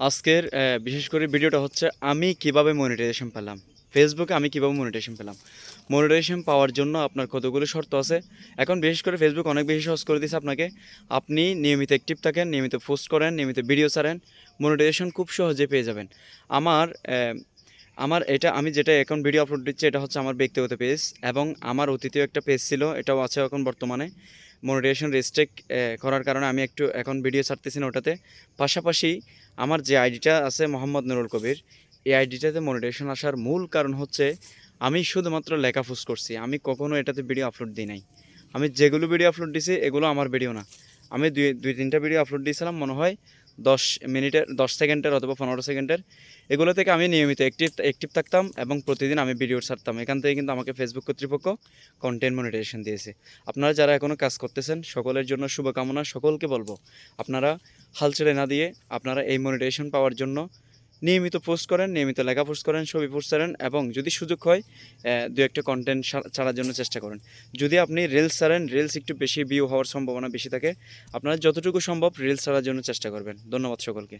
আজকের বিশেষ করে ভিডিওটা হচ্ছে আমি কীভাবে মনিটাইজেশন পেলাম? ফেসবুকে আমি কীভাবে মনিটাইজেশন পেলাম? মনিটাইজেশন পাওয়ার জন্য আপনার কতগুলো শর্ত আছে? এখন বিশেষ করে ফেসবুক অনেক বেশি সহজ করে দিয়েছে আপনাকে। আপনি নিয়মিত অ্যাক্টিভ থাকেন, নিয়মিত পোস্ট করেন, নিয়মিত ভিডিও ছাড়েন মনিটাইজেশন খুব সহজে পেয়ে যাবেন। আমার আমার এটা আমি যেটা এখন ভিডিও আপলোড দিচ্ছি, এটা হচ্ছে আমার ব্যক্তিগত পেজ এবং আমার অতীতেও একটা পেজ ছিল, এটাও আছে এখন বর্তমানে। মনিটাইজেশন রেস্ট্রেক করার কারণে আমি একটু এখন ভিডিও ছাড়তেছি না ওটাতে। পাশাপাশি আমার যে আইডিটা আছে মোহাম্মদ নুরুল কবির, এই আইডিটাতে মনিটাইজেশন আসার মূল কারণ হচ্ছে আমি শুধুমাত্র লেখা ফুস করছি। আমি কখনো এটাতে ভিডিও আপলোড দিই নাই। আমি যেগুলো ভিডিও আপলোড দিছি, এগুলো আমার ভিডিও না। আমি দুই দুই তিনটা ভিডিও আপলোড দিয়েছিলাম, মনে হয় দশ মিনিটের, দশ সেকেন্ডের অথবা পনেরো সেকেন্ডের, এগুলো থেকে আমি নিয়মিত অ্যাক্টিভ অ্যাক্টিভ থাকতাম এবং প্রতিদিন আমি ভিডিও ছাড়তাম। এখান থেকে কিন্তু আমাকে ফেসবুক কর্তৃপক্ষ কন্টেন্ট মনিটাইজেশন দিয়েছে। আপনারা যারা এখনও কাজ করতেছেন, সকলের জন্য শুভকামনা। সকলকে বলব, আপনারা হাল ছেড়ে না দিয়ে আপনারা এই মনিটাইজেশন পাওয়ার জন্য নিয়মিত পোস্ট করেন, নিয়মিত লেখা পোস্ট করেন, ছবি পোস্ট করেন এবং যদি সুযোগ হয় দু একটা কন্টেন্ট ছাড়ার জন্য চেষ্টা করেন। যদি আপনি রিলস ছাড়েন রিলস একটু বেশি ভিউ হওয়ার সম্ভাবনা বেশি থাকে, আপনারা যতটুকু সম্ভব রিলস ছাড়ার জন্য চেষ্টা করবেন। ধন্যবাদ সকলকে।